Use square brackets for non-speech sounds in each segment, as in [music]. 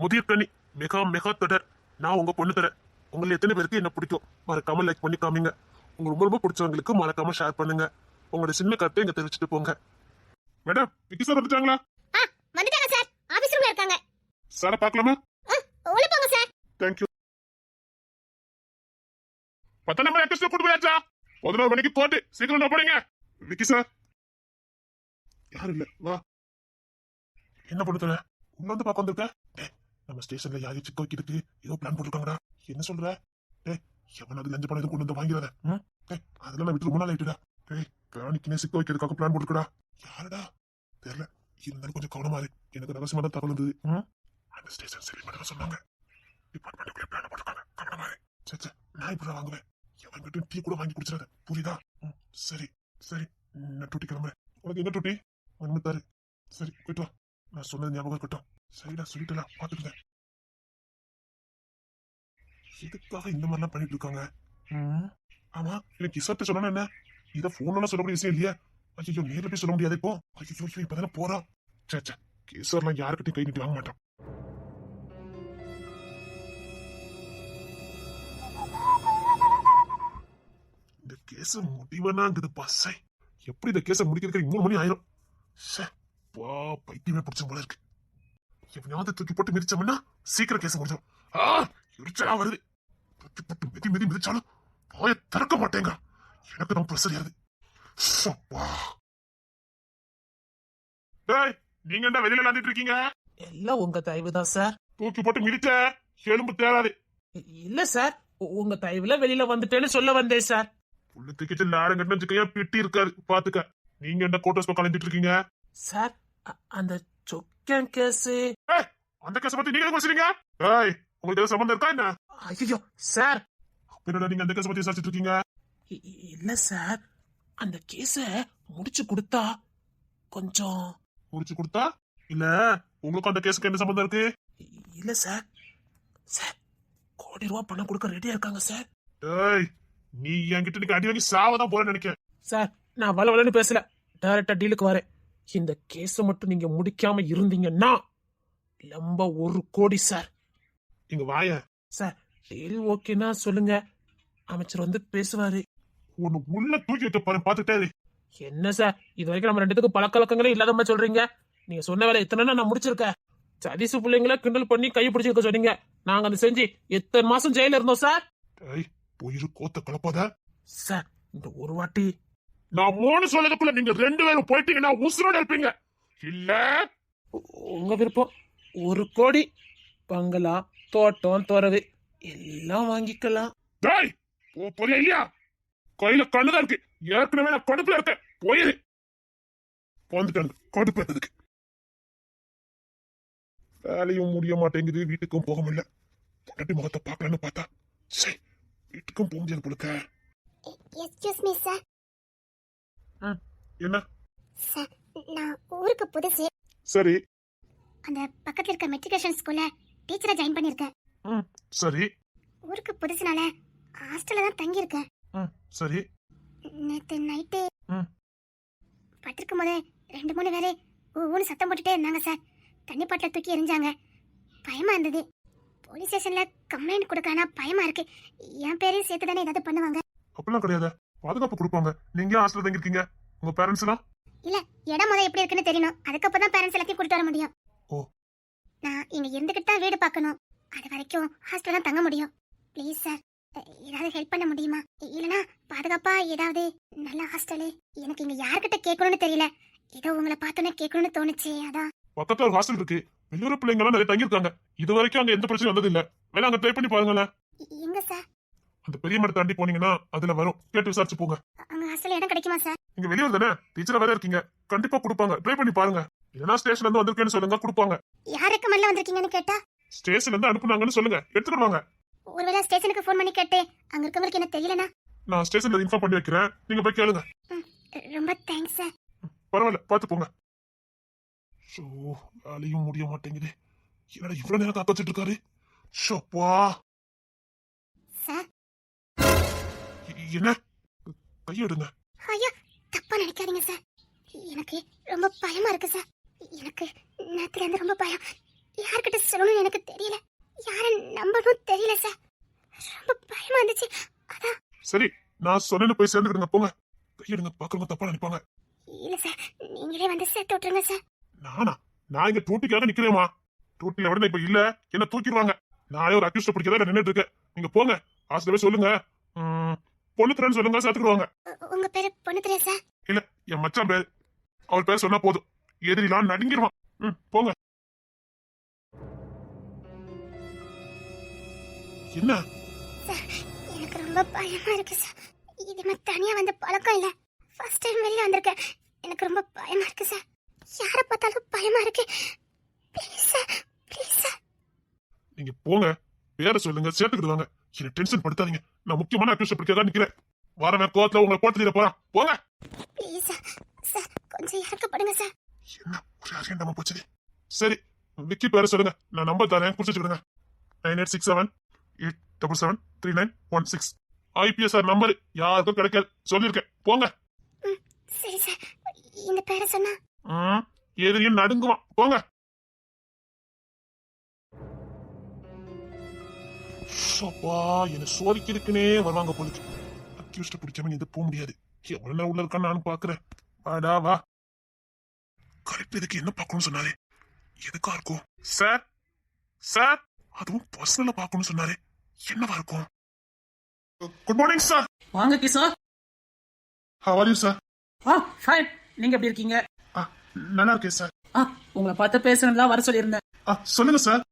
முதிய கண்ணி mega mega தொடர். நான் உங்க பொண்ணு தரேன் உங்களை எத்தனை பேருக்கு என்ன பிடிக்கும்? மறக்காம லைக் பண்ணி காமிங்க. உங்க ரொம்ப ரொம்ப பிடிச்சவங்களுக்கு மறக்காம ஷேர் பண்ணுங்க. உங்களோட சின்ன கருத்தை இங்க தெரிவிச்சுட்டு போங்க. மேடம் விக்கி சார் வந்துட்டாங்களா? ஆ வந்துட்டாங்க சார் ஆபீஸ் ரூம்ல இருக்காங்க. சாரை பார்க்கலாமா? உள்ள போங்க சார் தேங்க்யூ பத்து நம்பர் எக்ஸ்ட்ரா கூட்டு போயாச்சா? பதினோரு மணிக்கு கோட்டு சீக்கிரம் போடுங்க விக்கி சார் யாரும் இல்ல. வா. என்ன பண்ணு தர? உள்ள வந்து பார்க்க வந்திருக்க? நம்ம ஸ்டேஷன்ல யாரையும் சிக்க வைக்கிறதுக்கு ஏதோ பிளான் போட்டிருக்காங்கடா. என்ன சொல்ற? டேய் எவனாவது லஞ்ச பணம் எதுவும் கொண்டு வந்து வாங்கிறத? டேய் அதெல்லாம் நான் விட்டு ரொம்ப நாள் ஆயிட்டுடா. டேய் பிராணிக்குனே சிக்க வைக்கிறதுக்காக பிளான் போட்டுருக்கடா. யாருடா? தெரியல. இருந்தாலும் கொஞ்சம் கவனமா இரு. எனக்கு ரகசியமான தகவல் இருந்தது? அந்த ஸ்டேஷன் சரி மட்டும் சொன்னாங்க. டிபார்ட்மெண்ட்டுக்குள்ளே பிளான் போட்டிருக்காங்க. கவனமா இரு. சரி சரி நான் இப்படி வாங்குவேன். எவன்கிட்ட டீ கூட வாங்கி குடிச்சிடாத. புரியுதா? சரி சரி. நான் டூட்டி கிளம்புறேன். உனக்கு என்ன டூட்டி? மன்மத்தாரு சரி போயிட்டு வா. நான் சொன்னது ஞாபகம் இருக்கட்டும். சரிடா சொல்லிட்டல பாத்துக்கிறேன் எதுக்காக இந்த மாதிரிலாம் பண்ணிட்டு இருக்காங்க? ஆமா எனக்கு இசத்தை சொல்லணும் என்ன? இதை போன்ல சொல்லக்கூடிய விஷயம் இல்லையா? ஐயோ நேர்ல போய் சொல்ல முடியாது இப்போ? ஐயோ ஐயோ இப்பதானே போறான் சே சே கேசர்லாம் யாருக்கிட்டையும் கை நீட்டி வாங்க மாட்டான். இந்த கேஸ் முடிவனாங்குது பசை. எப்படி இந்த கேஸை முடிக்கிறதுக்கு மூணு மணி ஆயிரும்? ச்சே, பா பைத்தியமே பிடிச்ச போல இருக்கு. எவனையாவது தூக்கி போட்டு மிதிச்சோம்னா சீக்கிரம் கேஸ் முடிஞ்சிடும் ஆ எரிச்சலா வருது. தூக்கி போட்டு மிதி மிதி மிதிச்சாலும் வாய திறக்க மாட்டேங்க. எனக்கு தான் ப்ரெஷர் ஏறுது. டேய் நீங்க என்ன வெளியில விளாண்டுட்டு இருக்கீங்க? எல்லாம் உங்க தயவு தான் சார் தூக்கி போட்டு மிதிச்ச எலும்பு தேராது இல்ல சார் உங்க தயவுல வெளியில வந்துட்டேன்னு சொல்ல வந்தேன் சார் புள்ளு தூக்கிட்டு வச்சுக்கையா பிட்டி இருக்காது. பாத்துக்க. நீங்க என்ன கோட்டர்ஸ் பக்கம் கலந்துட்டு இருக்கீங்க? சார் அந்த சொக்கன் கேஸ். அந்த கேஸ பத்தி நீங்க பேசுறீங்க? ஏய் உங்களுக்கு ஏதாவது சம்பந்தம் இருக்கா என்ன? ஐயோ சார். பின்னாடி நீங்க அந்த கேஸ பத்தி விசாரிச்சுட்டு இருக்கீங்க. இல்ல சார். அந்த கேஸ முடிச்சு கொடுத்தா கொஞ்சம். முடிச்சு கொடுத்தா? இல்ல உங்களுக்கு அந்த கேஸுக்கு என்ன சம்பந்தம் இருக்கு? இல்ல சார். சார் கோடி ரூபா பணம் கொடுக்க ரெடியா இருக்காங்க சார். ஏய் நீ என்கிட்ட நீங்க அடி வாங்கி சாவதான் போறேன்னு நினைக்கிறேன். சார் நான் வள வளன்னு பேசல. டைரக்டா டீலுக்கு வரேன். இந்த கேஸ மட்டும் நீங்க முடிக்காம இருந்தீங்கன்னா லம்ப ஒரு கோடி சார். இங்க வாய. சார் டீல் ஓகேனா சொல்லுங்க. அமைச்சர் வந்து பேசுவாரு. உன்னை உள்ள தூக்கி வைக்க பாரு பாத்துட்டே இரு. என்ன சார்? இது வரைக்கும் நம்ம ரெண்டுத்துக்கும் பழக்கவழக்கங்களே இல்லாத மாதிரி சொல்றீங்க. நீங்க சொன்ன வேலை எத்தனை நான் முடிச்சிருக்கேன். சதீசு பிள்ளைங்கள கிண்டல் பண்ணி கை பிடிச்சிருக்க சொன்னீங்க. நாங்க அதை செஞ்சு எத்தனை மாசம் ஜெயில இருந்தோம் சார்? போயிரு கோத்த கலப்பாத சார் இந்த ஒரு வாட்டி நான் மூணு சொல்லதுக்குள்ள நீங்க ரெண்டு பேரும் போயிட்டீங்கன்னா உசுரோட இருப்பீங்க. இல்ல? உங்க விருப்பம். ஒரு கோடி பங்களா தோட்டம் துறவு எல்லாம் வாங்கிக்கலாம். டேய் போ போறியா இல்லையா? கையில கண்ணுதான் இருக்கு. ஏற்கனவே நான் கடுப்புல இருக்கேன். போயிரு. வந்துட்டாங்க கடுப்பு எடுத்ததுக்கு வேலையும் முடிய மாட்டேங்குது. வீட்டுக்கும் போக முடியல. பொண்டாட்டி முகத்தை பார்க்கலான்னு பார்த்தா சரி வீட்டுக்கும் போக முடியாது போலுக்க எக்ஸ்கியூஸ் மீ சார் என்ன? சார் நான் ஊருக்கு புதுசு. சரி. அந்த பக்கத்துல இருக்க மெட்ரிகுலேஷன் ஸ்கூல்ல டீச்சரா ஜாயின் பண்ணிருக்கேன் ம் சரி. ஊருக்கு புதுசுனால ஹாஸ்டல்ல தான் தங்கி இருக்கேன் ம் சரி. நேத்து நைட்டு ம். படுத்திருக்கும் போதே ரெண்டு மூணு பேரு ஊன்னு சத்தம் போட்டுட்டே இருந்தாங்க சார். தண்ணி பாட்டில தூக்கி எரிஞ்சாங்க. பயமா இருந்தது. போலீஸ் ஸ்டேஷன்ல கம்ப்ளைண்ட் கொடுக்கானா பயமா இருக்கு. என் பேரையும் சேர்த்து தானே ஏதாவது பண்ணுவாங்க. அப்படிலாம் கிடையாது. பாதுகாப்பு கொடுப்பாங்க. நீங்க ஹாஸ்டல் தங்கிருக்கீங்க உங்க பேரண்ட்ஸ் எல்லாம்? இல்ல இடம் முத எப்படி இருக்குன்னு தெரியணும். அதுக்கப்புறம் தான் பேரண்ட்ஸ் எல்லாத்தையும் கூட்டிட்டு வர முடியும். ஓ. நான் இங்க இருந்துகிட்டு தான் வீடு பார்க்கணும். அது வரைக்கும் ஹாஸ்டல் தான் தங்க முடியும். ப்ளீஸ் சார் ஏதாவது ஹெல்ப் பண்ண முடியுமா? இல்லனா பாதுகாப்பா ஏதாவது நல்ல ஹாஸ்டலு எனக்கு இங்க யார்கிட்ட கேட்கணும்னு தெரியல. ஏதோ உங்களை பார்த்தோன்னே கேட்கணும்னு தோணுச்சு அதான். பக்கத்துல ஒரு ஹாஸ்டல் இருக்கு. வெளியூர் பிள்ளைங்க எல்லாம் நிறைய தங்கியிருக்காங்க. இது வரைக்கும் அங்க எந்த பிரச்சனையும் வந்தது இல்ல வேணா அங்க ட்ரை பண்ணி பாருங்களேன். எங்க சார் அந்த பெரிய மரத்தை தாண்டி போனீங்கன்னா அதுல வரும். கேட்டு விசாரிச்சு போங்க. அங்க ஹாஸ்டல் இடம் கிடைக்குமா சார் நீங்க வெளியூர் தானே டீச்சரா வேற இருக்கீங்க. கண்டிப்பா கொடுப்பாங்க. ட்ரை பண்ணி பாருங்க. இல்லைன்னா ஸ்டேஷன்ல இருந்து வந்திருக்கேன்னு சொல்லுங்க கொடுப்பாங்க. யாருக்கு மல்ல வந்திருக்கீங்கன்னு கேட்டா? ஸ்டேஷன்ல இருந்து அனுப்புனாங்கன்னு சொல்லுங்க. எடுத்துட்டு வாங்க. ஒருவேளை ஸ்டேஷனுக்கு ஃபோன் பண்ணி கேட்டு அங்க இருக்கவங்களுக்கு என்ன தெரியலனா? நான் ஸ்டேஷன்ல இன்ஃபார்ம் பண்ணி வைக்கிறேன். நீங்க போய் கேளுங்க. ரொம்ப தேங்க்ஸ் சார் பரவாயில்ல பார்த்து போங்க. ஷோ வேலையும் முடிய மாட்டேங்குது. என்னடா இவ்வளவு நேரம் காக்க வச்சுட்டு இருக்காரு? ஷோப்பா. என்ன? கையெடுங்க ஐயா தப்பா நினைக்காதீங்க சார். எனக்கு ரொம்ப பயமா இருக்கு சார். எனக்கு நேத்துல இருந்து ரொம்ப பயம். யார்கிட்ட சொல்லணும்னு எனக்கு தெரியல. யார நம்பணும் தெரியல சார். ரொம்ப பயமா இருந்துச்சு. அதான். சரி நான் சொன்னேன்னு போய் சேர்ந்துக்கிடுங்க போங்க. கையெடுங்க பாக்குறவங்க தப்பா நினைப்பாங்க. இல்ல சார் நீங்களே வந்து சேர்த்து விட்டுருங்க சார். நானா? நான் இங்க டூட்டிக்காக நிக்கிறேமா டூட்டில விட இப்ப இல்ல. என்ன தூக்கிடுவாங்க. நானே ஒரு அக்யூஸ்ட் பிடிக்கதான் நின்றுட்டு இருக்கேன். நீங்க போங்க. ஹாஸ்டல் சொல்லுங்க. ம், பொண்ணு திறன்னு சொல்லுங்க சேர்த்துக்கிடுவாங்க உங்க பேரு பொண்ணு தெரியா சார்? இல்ல என் மச்சான் பேரு. அவர் பேர் சொன்னா போதும். எதிரிலாம் நடுங்கிடுவான் ம் போங்க. என்ன? எனக்கு ரொம்ப பயமா இருக்கு சார். இது மாதிரி தனியா வந்த பழக்கம் இல்ல. ஃபர்ஸ்ட் டைம் வெளிய வந்திருக்கேன். எனக்கு ரொம்ப பயமா இருக்கு சார். யாரை பார்த்தாலும் பயமா இருக்கு. ப்ளீஸ் சார் ப்ளீஸ் சார் நீங்க போங்க. பேரை சொல்லுங்க. சேர்த்துக்கிடுவாங்க. என்ன டென்ஷன் படுத்தாதீங்க. நான் முக்கியமான அக்யூஸ்ட பிடிக்கதான் நிக்கிறேன். வரவன் கோவத்துல உங்களை போட்டு போறான். போங்க. கொஞ்சம் இறக்கப்படுங்க சார் என்ன ஒரு அரியண்டமா போச்சு சரி விக்கி பேரை சொல்லுங்க. நான் நம்பர் தரேன். குறிச்சுக்கிடுங்க nine eight six seven eight double seven three nine one six ஐபிஎஸ்ஆர் number யாருக்கும் கிடைக்காது சொல்லியிருக்கேன். போங்க. சரி சார் இந்த பேரை சொன்னா? எதிரியும் நடுங்குவான். போங்க. அப்பா என்ன சோதிக்கிறதுக்குனே வருவாங்க போலுக்கு அக்யூஸ்ட பிடிக்காம இது போக முடியாது. எவ்வளவு நேரம் உள்ள இருக்கான்னு நானும் பாக்குறேன். வாடா வா. கரெக்ட் இதுக்கு என்ன பார்க்கணும்னு சொன்னாரு? எதுக்கா இருக்கும்? Sir sir. அதுவும் பர்சனலா பார்க்கணும்னு சொன்னாரு. என்னவா இருக்கும்? குட் மார்னிங் சார் வாங்க கிசா how are you sir ah fine நீங்க எப்படி இருக்கீங்க? நல்லா இருக்கேன் சார் ஆ உங்களை பார்த்து பேசணும்ல வர சொல்லியிருந்தேன். ஆ சொல்லுங்க சார்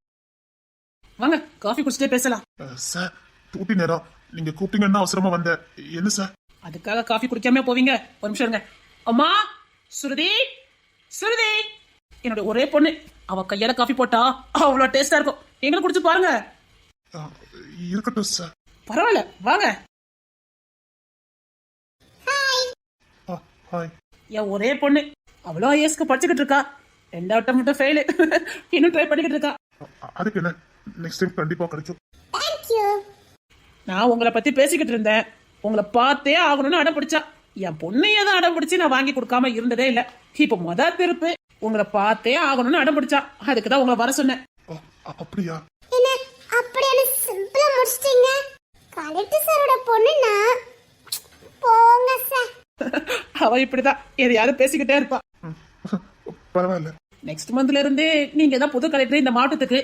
வாங்க காஃபி குடிச்சிட்டே பேசலாம். சார் டூட்டி நேரம். நீங்க கூப்பிட்டீங்கன்னா அவசரமா வந்தேன். என்ன சார் அதுக்காக காஃபி குடிக்காம போவீங்க. ஒரு நிமிஷம் இருங்க. அம்மா சுருதி சுருதி. என்னோட ஒரே பொண்ணு. அவ கையால காஃபி போட்டா அவ்வளோ டேஸ்டா இருக்கும். நீங்களும் குடிச்சு பாருங்க. இருக்கட்டும் சார் பரவாயில்ல வாங்க. ஆ, ஹாய் என் ஒரே பொண்ணு. அவ்வளோ ஐஎஸ்க்கு படிச்சுக்கிட்டு இருக்கா. ரெண்டாவது மட்டும் ஃபெயிலு இன்னும் ட்ரை பண்ணிக்கிட்டு இருக்கா. அதுக்கு என்ன? நெக்ஸ்ட் டைம் கண்டிப்பா கிடைக்கும். நான் உங்களை பத்தி பேசிக்கிட்டு இருந்தேன். உங்களை பார்த்தே ஆகணும்னு அடம் பிடிச்சா என் பொண்ணையே தான் அடம் பிடிச்சி நான் வாங்கி கொடுக்காம இருந்ததே இல்ல. இப்ப முத திருப்பு உங்களை பார்த்தே ஆகணும்னு அடம் பிடிச்சா அதுக்கு தான் உங்களை வர சொன்னேன். அப்படியா? என்ன அப்படியான சிம்பிளா முடிச்சிட்டீங்க? கலெக்டர் சாரோட பொண்ணுனா போங்க சார் அவ இப்படிதான் எதையாவது பேசிக்கிட்டே இருப்பா. பரவாயில்ல. நெக்ஸ்ட் மந்த்ல இருந்தே நீங்க தான் புது கலெக்டர் இந்த மாவட்டத்துக்கு.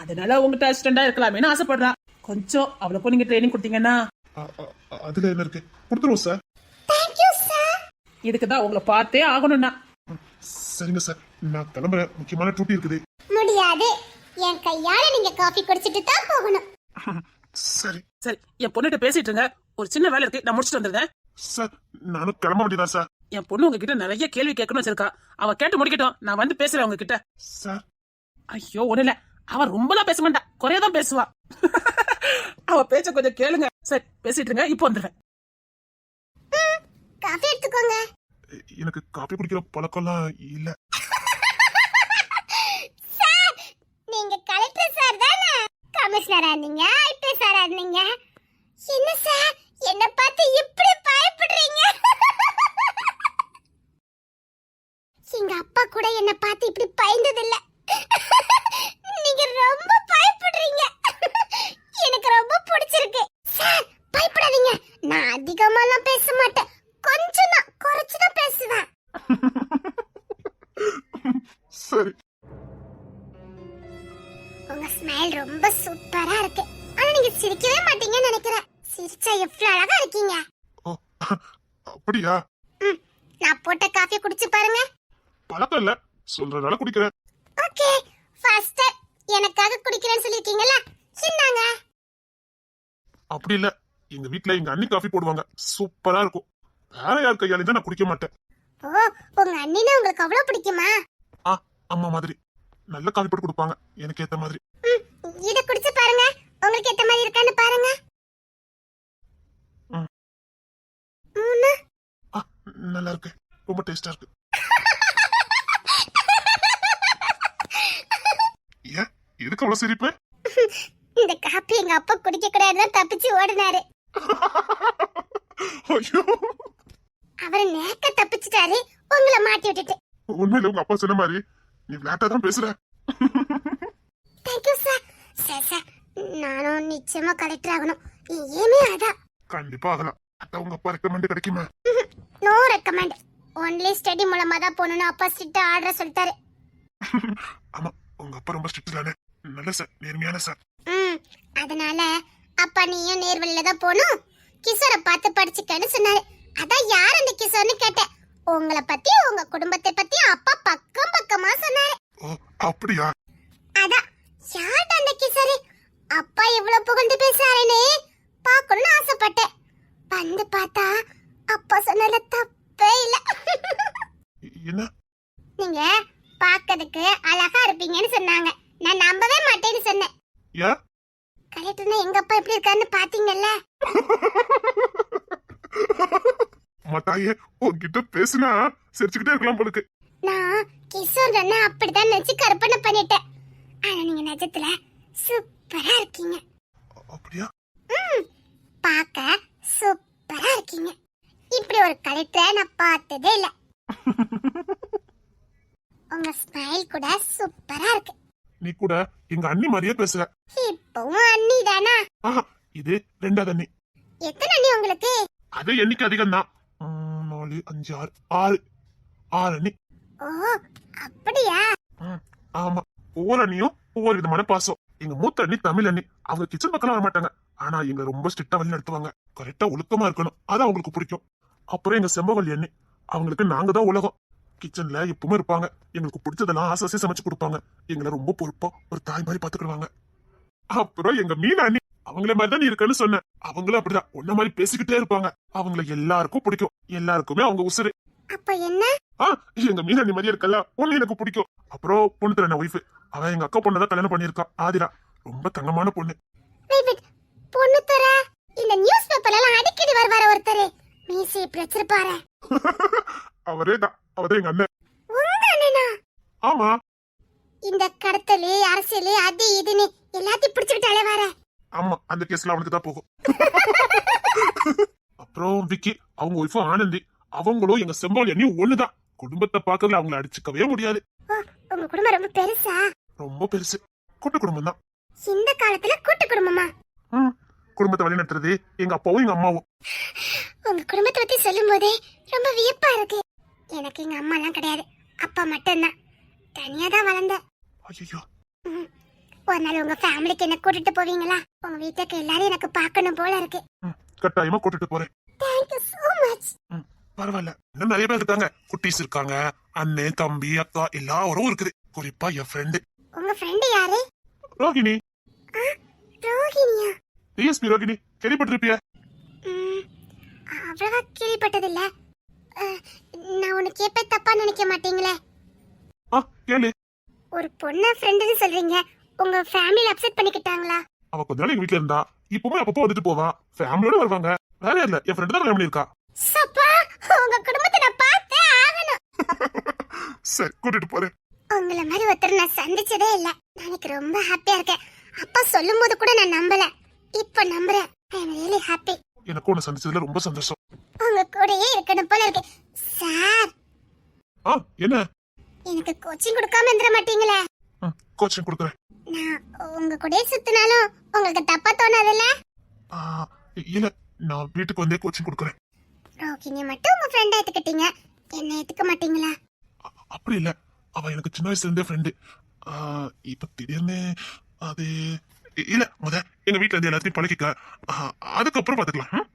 அதனால உங்ககிட்ட அசிஸ்டண்டா இருக்கலாமேன்னு ஆசைப்படுறா கொஞ்சம் அவளுக்கும் நீங்க ட்ரைனிங் கொடுத்தீங்கன்னா. அதுல என்ன இருக்கு? கொடுத்துருவோம் சார் இதுக்கு தான் உங்களை பார்த்தே ஆகணும்னா. சரிங்க சார் நான் கிளம்புறேன். முக்கியமான டியூட்டி இருக்குது. முடியாது. என் கையால நீங்க காஃபி குடிச்சிட்டு தான் போகணும். சரி. சரி என் பொண்ணுகிட்ட பேசிட்டு இருங்க. ஒரு சின்ன வேலை இருக்கு. நான் முடிச்சிட்டு வந்துருந்தேன் சார் நானும் கிளம்ப வேண்டியதான் சார் என் பொண்ணு உங்ககிட்ட நிறைய கேள்வி கேட்கணும்னு வச்சிருக்கா. அவ கேட்டு முடிக்கட்டும். நான் வந்து பேசுறேன் உங்ககிட்ட. சார் ஐயோ ஒண்ணு இல்ல. அவ ரொம்பலாம் பேச மாட்டா. குறையதான் பேசுவா. அவ பேச்ச கொஞ்சம் கேளுங்க. சரி பேசிட்டு இருங்க. இப்போ வந்துடுறேன். காஃபி எடுத்துக்கோங்க. எனக்கு காப்பி குடிக்கிற பழக்கம்லாம் இல்ல. சார் நீங்க கலெக்டர் சார் தானே? கமிஷனரா இருந்தீங்க ஐபி சாரா இருந்தீங்க என்ன சார் என்ன பார்த்து இப்படி பயப்படுறீங்க? எங்க அப்பா கூட என்ன பார்த்து இப்படி பயந்தது இல்ல நீங்க ரொம்ப பயப்படுறீங்க. எனக்கு ரொம்ப பிடிச்சிருக்கு. சார் பயப்படாதீங்க. நான் அதிகமாலாம் பேச மாட்டேன். கொஞ்சம் தான் குறைச்சு தான் பேசுவேன். சரி. உங்க ஸ்மைல் ரொம்ப சூப்பரா இருக்கு. ஆனா நீங்க சிரிக்கவே மாட்டீங்கன்னு நினைக்கிறேன். சிரிச்சா எவ்வளவு அழகா இருக்கீங்க. அப்படியா? நான் போட்ட காஃபி குடிச்சு பாருங்க. பழக்கம் இல்ல. சொல்றதால குடிக்கிறேன். ஓகே ஃபர்ஸ்ட் எனக்காக குடிக்கிறேன்னு சொல்லிருக்கீங்கல்ல சின்னாங்க. அப்படி இல்ல. எங்க வீட்ல எங்க அண்ணி காஃபி போடுவாங்க. சூப்பரா இருக்கும். வேற யார் தான் நான் குடிக்க மாட்டேன். ஓ உங்க அண்ணினா உங்களுக்கு அவ்வளவு பிடிக்குமா? ஆ அம்மா மாதிரி. நல்ல காஃபி போட்டு கொடுப்பாங்க. எனக்கு ஏத்த மாதிரி. இத குடிச்சு பாருங்க. உங்களுக்கு ஏத்த மாதிரி இருக்கான்னு பாருங்க. நல்லா இருக்கு. ரொம்ப டேஸ்டா இருக்கு. எதுக்கு அவ்வளவு சிரிப்பு? இந்த காப்பி எங்க அப்பா குடிக்க கூடாதுன்னு தப்பிச்சு ஓடினாரு. ஐயோ. அவரு நேக்க தப்பிச்சிட்டாரு உங்களை மாட்டி விட்டுட்டு. உண்மையில உங்க அப்பா சொன்ன மாதிரி நீ விளையாட்டா தான் பேசுற? தேங்க்யூ சார் சார் சார் நானும் நிச்சயமா கலெக்டர் ஆகணும். ஏமே அதான் கண்டிப்பா ஆகலாம். அதான் உங்க அப்பா ரெக்கமெண்ட் கிடைக்குமா? நோ ரெக்கமெண்ட் ஒன்லி ஸ்டடி மூலமா தான் போகணும்னு அப்பா ஸ்ட்ரிக்ட் ஆர்டர் சொல்லிட்டாரு. ஆமா உங்க அப்பா ரொம்ப ஸ்ட்ரிக்ட் தானே? நல்ல சார் நேர்மையான சார். ம் அதனால அப்பா நீயும் நேர்வழியில தான் போகணும் கிஷோரை பார்த்து படிச்சுக்கன்னு சொன்னாரு. அதான் யார் அந்த கிஷோர்னு கேட்டேன். உங்களை பத்தி உங்க குடும்பத்தை பத்தி அப்பா பக்கம் பக்கமா சொன்னாரு. ஓ அப்படியா? அதான் யார்ட அந்த கிஷோரு? அப்பா இவ்வளவு புகழ்ந்து பேசுறாருன்னு பார்க்கணும்னு ஆசைப்பட்டேன். வந்து பார்த்தா அப்பா சொன்னதுல தப்பே இல்ல. என்ன? நீங்க பார்க்கிறதுக்கு அழகா இருப்பீங்கன்னு சொன்னாங்க. நான் நம்பவே மாட்டேன்னு சொன்னேன். யா? கரெக்ட்னா எங்க அப்பா எப்படி இருக்காருன்னு பாத்தீங்கல்ல? மத்தாயே உன்கிட்ட பேசினா சிரிச்சுக்கிட்டே இருக்கலாம் போலுக்கு. நான் கிஷோர் அண்ணா அப்படிதான் நினைச்சு கற்பனை பண்ணிட்டேன். ஆனா நீங்க நிஜத்துல சூப்பரா இருக்கீங்க. அப்படியா? பார்க்க சூப்பரா இருக்கீங்க. இப்படி ஒரு கலெக்டரை நான் பார்த்ததே இல்ல. [laughs] உங்க ஸ்மைல் கூட சூப்பரா இருக்கு. நீ கூட எங்க அண்ணி மாதிரியே பேசுற. இப்பவும் அண்ணி தானா? ஆஹா இது ரெண்டாவது அண்ணி. எத்தனை அண்ணி உங்களுக்கு? அது எண்ணிக்கை அதிகம் தான் நாலு அஞ்சு ஆறு. ஆறு. ஆறு அண்ணி. ஓ அப்படியா? ஆமா. ஒவ்வொரு அண்ணியும் ஒவ்வொரு விதமான பாசம். எங்க மூத்த அண்ணி தமிழ் அண்ணி. அவங்க கிச்சன் பக்கம் வர மாட்டாங்க. ஆனா எங்க ரொம்ப ஸ்ட்ரிக்டா வழி நடத்துவாங்க கரெக்டா ஒழுக்கமா இருக்கணும். அது அவங்களுக்கு பிடிக்கும். அப்புறம் எங்க செம்பவல்லி அண்ணி. அவங்களுக்கு நாங்க தான் உலகம். கிச்சன்ல எப்பவுமே இருப்பாங்க. எங்களுக்கு பிடிச்சதெல்லாம் ஆசை ஆசையா சமைச்சு கொடுப்பாங்க. எங்களை ரொம்ப பொறுப்பா ஒரு தாய் மாதிரி பாத்துக்கிடுவாங்க. அப்புறம் எங்க மீனா அண்ணி அவங்கள மாதிரி தான் இருக்கன்னு சொன்னேன் அவங்களும் அப்படிதான். உன்ன மாதிரி பேசிக்கிட்டே இருப்பாங்க. அவங்கள எல்லாருக்கும் பிடிக்கும். எல்லாருக்குமே அவங்க உசுரு அப்ப என்ன? ஆ எங்க மீனா நீ மாதிரியே இருக்கல ஒண்ணு எனக்கு பிடிக்கும். அப்புறம் பொண்ணு தரேன் ஒய்ஃப் அவன் எங்க அக்கா பொண்ணை தான் கல்யாணம் பண்ணியிருக்கா. ஆதிரா ரொம்ப தங்கமான பொண்ணு. பொண்ணு தர. இந்த நியூஸ் பேப்பர்ல எல்லாம் அடிக்கடி வருவார ஒருத்தர். மீசி இப்படி வச்சிருப்பாரு [laughs] அவரே தான் அவரே எங்க அண்ணன். ஆமா. இந்த கடத்தலு அரசியல் அது இதுன்னு எல்லாத்தையும் பிடிச்சுக்கிட்டாலே வர ஆமா அந்த கேஸ்ல அவனுக்கு தான் போகும். [laughs] அப்புறம் விக்கி அவங்க ஒய்ஃபும் ஆனந்தி அவங்களும் எங்க அண்ணி ஒண்ணுதான். குடும்பத்தை பாக்குறதுல அவங்கள அடிச்சுக்கவே முடியாது. உங்க குடும்பம் ரொம்ப பெருசா? ரொம்ப பெருசு. கூட்டு குடும்பம் தான் இந்த காலத்துல கூட்டு குடும்பமா? குடும்பத்தை வழி நடத்துறது எங்க அப்பாவும் எங்க அம்மாவும். உங்க குடும்பத்தை பத்தி சொல்லும் போதே ரொம்ப வியப்பா இருக்கு. எனக்கு எங்க அம்மா எல்லாம் கிடையாது. அப்பா மட்டும்தான். தனியா தான் வளர்ந்தேன். ஐயோ. ஒரு நாள் உங்க ஃபேமிலிக்கு என்ன கூட்டிட்டு போவீங்களா? உங்க வீட்டுக்கு எல்லாரும் எனக்கு பார்க்கணும் போல இருக்கு. கட்டாயமா கூட்டிட்டு போறேன். தேங்க்யூ so மச் பரவாயில்ல. இன்னும் நிறைய பேர் இருக்காங்க. குட்டீஸ் இருக்காங்க. அண்ணன் தம்பி அக்கா எல்லாரும் இருக்குது. குறிப்பா என் ஃப்ரெண்டு உங்க ஃப்ரெண்டு யாரு? ரோகிணி. ரோஹிணியா டிஎஸ்பி ரோகிணி. கேள்விப்பட்டிருப்பிய? அவ்வளவா கேள்விப்பட்டதில்ல. நான் உனக்கு கேப்ப தப்பா நினைக்க மாட்டீங்களே. ஆ கேளு. ஒரு பொண்ண ஃப்ரெண்டுன்னு சொல்றீங்க உங்க ஃபேமிலில அப்செட் பண்ணிக்கிட்டாங்களா? அவ கொஞ்ச நாள் எங்க வீட்டுல இருந்தா இப்பவுமே அப்பப்போ வந்துட்டு போவா. ஃபேமிலியோட வருவாங்க. வேற இல்ல என் ஃப்ரெண்டு தான் கல்யாணம் பண்ணிருக்கா சப்பா உங்க குடும்பத்தை நான் பார்த்தே ஆகணும். [laughs] சரி கூட்டிட்டு போறேன். உங்கள மாதிரி ஒருத்தர் நான் சந்திச்சதே இல்ல. நான் எனக்கு ரொம்ப ஹாப்பியா இருக்கேன். அப்பா சொல்லும்போது கூட நான் நம்பல. இப்ப நம்புறேன். ஐ அம் ரியலி ஹாப்பி எனக்கும் உன்னை சந்திச்சதுல ரொம்ப சந்தோஷம். உங்க கூடயே இருக்கணும் போல இருக்கு. சார். ஆ என்ன? எனக்கு கோச்சிங் கொடுக்காம இருந்துட மாட்டீங்களே? கோச்சிங் கொடுக்குறேன். நான் உங்க கூடயே சுத்தினாலும் உங்களுக்கு தப்பா தோணாதுல்ல? ஆ, இல்ல நான் வீட்டுக்கு வந்தே கோச்சிங் கொடுக்குறேன். ரோகிணிய மட்டும் உங்க ஃப்ரெண்ட் ஏத்துக்கிட்டீங்க என்ன ஏத்துக்க மாட்டீங்களா? அப்படி இல்ல. அவ எனக்கு சின்ன வயசுல இருந்தே ஃப்ரெண்டு இப்ப திடீர்னு அது இல்ல முத எங்க வீட்டுல இருந்து எல்லாத்தையும் பழகிக்க. அதுக்கப்புறம் பாத்துக்கலாம்?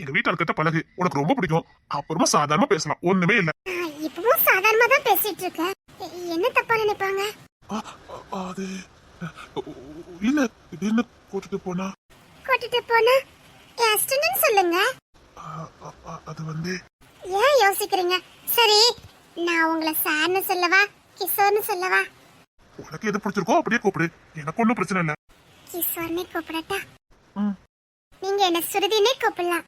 எங்க வீட்டு கிட்ட பழகு உனக்கு ரொம்ப பிடிக்கும். அப்புறமா சாதாரணமா பேசலாம். ஒண்ணுமே இல்ல. இப்பவும் சாதாரணமா தான் பேசிட்டு இருக்கேன் என்ன தப்பா நினைப்பாங்க? அது இல்ல திடீர்னு கூட்டிட்டு போனா? கூட்டிட்டு போனா? என் அசிஸ்டன்ட் சொல்லுங்க. அது வந்து? ஏன் யோசிக்கிறீங்க? சரி நான் உங்களை சார்னு சொல்லவா? கிஷோர்னு சொல்லவா? உனக்கு எது பிடிச்சிருக்கோ அப்படியே கூப்பிடு. எனக்கு ஒன்றும் பிரச்சனை இல்ல. கிஷோர்னே கூப்பிடட்டா? நீங்க என்ன சுருதினே கூப்பிடலாம்.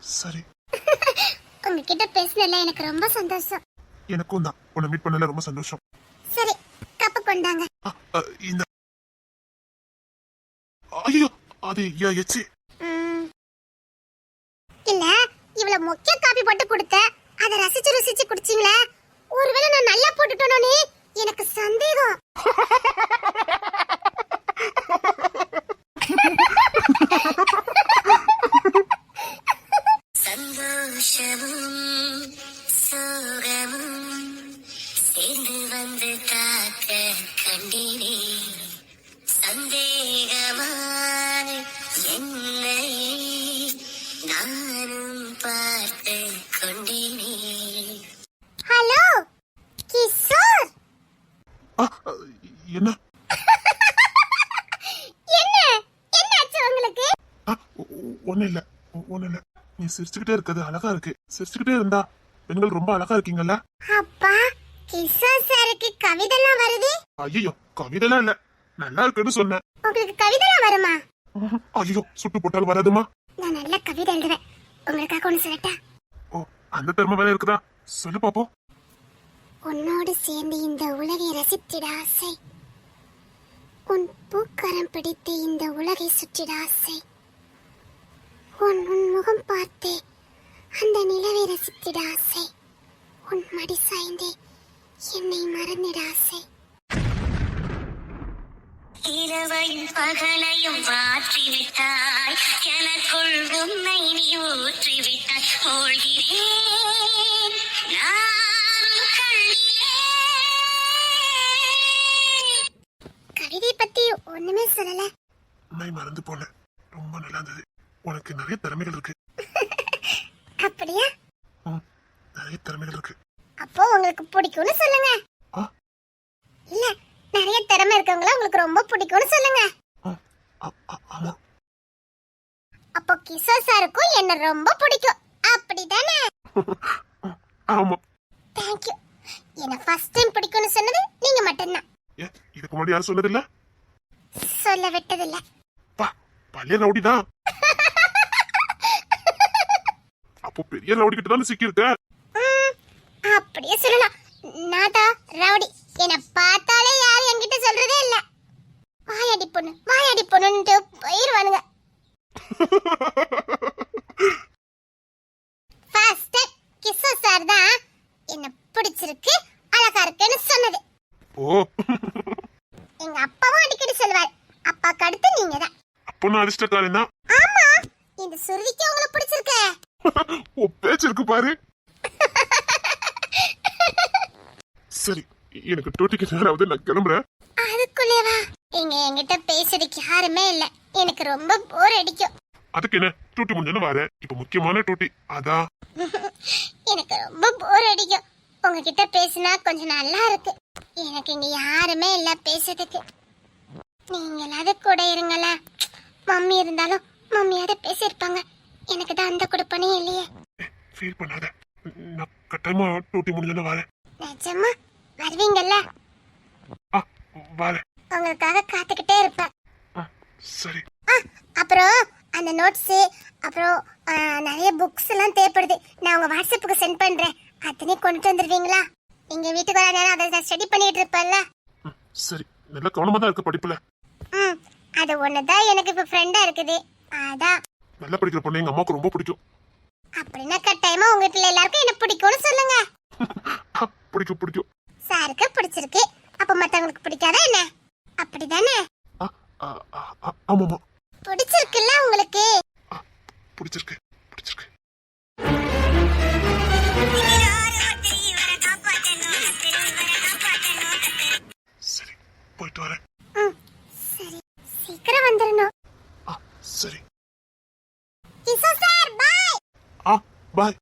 சரி. [laughs] உங்ககிட்ட பேசினல எனக்கு ரொம்ப சந்தோஷம். எனக்கும் தான். உன்னை மீட் பண்ணல ரொம்ப சந்தோஷம். சரி கப்பு கொண்டாங்க. இந்த ஐயோ அது ஏ- எச்சி. இல்ல இவ்வளவு முக்கிய காப்பி போட்டு கொடுத்த. அத ரசிச்சு ருசிச்சு குடிச்சீங்களே. ஒருவேளை நான் நல்லா போட்டுட்டோனே எனக்கு சந்தேகம். [laughs] ஒண்ணு இல்ல. ஒண்ணு இல்ல. நீ சிரிச்சுக்கிட்டே இருக்கிறது அழகா இருக்கு. சிரிச்சுக்கிட்டே இருந்தா பெண்கள் ரொம்ப அழகா இருக்கீங்கல்ல? அப்பா கிஷோர் சாருக்கு கவிதைலாம் வருது? ஐயோ கவிதைலாம் இல்ல. நல்லா இருக்குன்னு சொன்னேன். உங்களுக்கு கவிதைலாம் வருமா? ஐயோ சுட்டு போட்டால் வராதுமா? நான் நல்ல கவிதை எழுதுவேன். உங்களுக்காக ஒன்று சொல்லட்டா? ஓ அந்த திறமை வேலை இருக்குதா? சொல்லு பாப்போம். உன்னோடு சேர்ந்து இந்த உலகை ரசித்திட ஆசை. உன் பூக்கரம் பிடித்து இந்த உலகை சுற்றிட ஆசை. உன் உன் முகம் பார்த்தே. அந்த நிலவை ரசித்திட ஆசை. உன் மடி சாய்ந்தே என்னை மறந்திட ஆசை. இரவையும் பகலையும் மாற்றிவிட்டாய். எனக்குள் உன்னை நீ ஊற்றிவிட்டாய். கண்ணிலே. கவிதை பத்தி ஒண்ணுமே சொல்லல. நான் மறந்து போனேன் ரொம்ப நல்லா இருந்தது. உனக்கு நிறைய திறமைகள் இருக்கு. [laughs] அப்படியா? நிறைய திறமைகள் இருக்கு. அப்போ உங்களுக்கு பிடிக்கும்னு சொல்லுங்க. இல்ல நிறைய திறமை இருக்கவங்கள உங்களுக்கு ரொம்ப பிடிக்கும்னு சொல்லுங்க. ஆமா. அப்போ கிஷோர் சாருக்கும் என்ன ரொம்ப பிடிக்கும். அப்படிதானே? [laughs] ஆமா. தேங்க்யூ என்ன ஃபர்ஸ்ட் டைம் பிடிக்கும்னு சொன்னது நீங்க மட்டும்தான். இதுக்கு முன்னாடி யாரும் சொன்னதில்ல? சொல்ல விட்டதில்ல. பா பழைய ரவுடி தான் அப்போ பெரிய ரவுடி கிட்ட தானே சிக்கியிருக்க? அப்படியே சொல்லலாம். நாதா ரவுடி என்ன பார்த்தாலே யாரும் என்கிட்ட சொல்றதே இல்ல. வாயாடி பொண்ணு வாயாடி பொண்ணுன்ட்டு போயிருவானுங்க. ஃபர்ஸ்ட் கிஷோர் சார் தான் என்ன பிடிச்சிருக்கு அழகா இருக்குன்னு சொன்னது. ஓ. எங்க அப்பாவும் அடிக்கடி சொல்லுவார் அப்பாக்கு அடுத்து நீங்க தான் அப்போ நான் அதிர்ஷ்டக்காரன் தான். ஆமா இந்த சுருதிக்கு உங்களுக்கு பிடிச்சிருக்க. [laughs] ஓ பேச்சு இருக்கு பாரு. சரி எனக்கு டூட்டிக்கு நேராவது நான் கிளம்புறேன். அதுக்குள்ளேவா இங்க என்கிட்ட பேசுறதுக்கு யாருமே இல்ல. எனக்கு ரொம்ப போர் அடிக்கும். அதுக்கு என்ன? டூட்டி முடிஞ்சோன்னு வரேன். இப்ப முக்கியமான டூட்டி. அதான் எனக்கு ரொம்ப போர் அடிக்கும். உங்ககிட்ட பேசினா கொஞ்சம் நல்லா இருக்கு. எனக்கு இங்க யாருமே இல்ல பேசுறதுக்கு. நீங்களாவது கூட இருங்களேன். மம்மி இருந்தாலும் மம்மியாவது பேசியிருப்பாங்க. எனக்கு தான் அந்த கொடுப்பனே இல்லையே. ஃபீல் பண்ணாத. நான் கட்டாயமா டூட்டி முடிஞ்சோன்னு வரேன். நிஜமா? வருவீங்கல்ல? ஆ வரேன். உங்களுக்காக காத்துக்கிட்டே இருப்பேன். ஆ சரி. ஆ, அப்புறம் அந்த நோட்ஸ் அப்புறம் நிறைய புக்ஸ் எல்லாம் தேவைப்படுது. நான் உங்க வாட்ஸ்அப்புக்கு சென்ட் பண்றேன். அத்தனையும் கொண்டுட்டு வந்துருவீங்களா? எங்க வீட்டுக்கு வர நேரம் அதை நான் ஸ்டடி பண்ணிட்டு இருப்பேன்ல. சரி. நல்ல கவனமா தான் இருக்கு படிப்புல. ம் அது ஒண்ணுதான் எனக்கு இப்ப ஃப்ரெண்டா இருக்குது. அதான். நல்லா படிக்கிற பொண்ணு எங்க அம்மாவுக்கு ரொம்ப பிடிக்கும். அப்படின்னா கட்டாயமா உங்க வீட்டுல எல்லாருக்கும் என்ன பிடிக்கும்னு சொல்லுங்க. பிடிக்கும் பிடிக்கும். சாருக்கு பிடிச்சிருக்கு. அப்ப மத்தவங்களுக்கு பிடிக்காதா என்ன? அப்படிதானே? ஆமாமா பிடிச்சிருக்குல்ல உங்களுக்கு? பிடிச்சிருக்கு பிடிச்சிருக்கு. சரி போயிட்டு வரேன். சரி. சீக்கிரம் வந்துடணும் சரி. சார் பாய் ஆ பாய்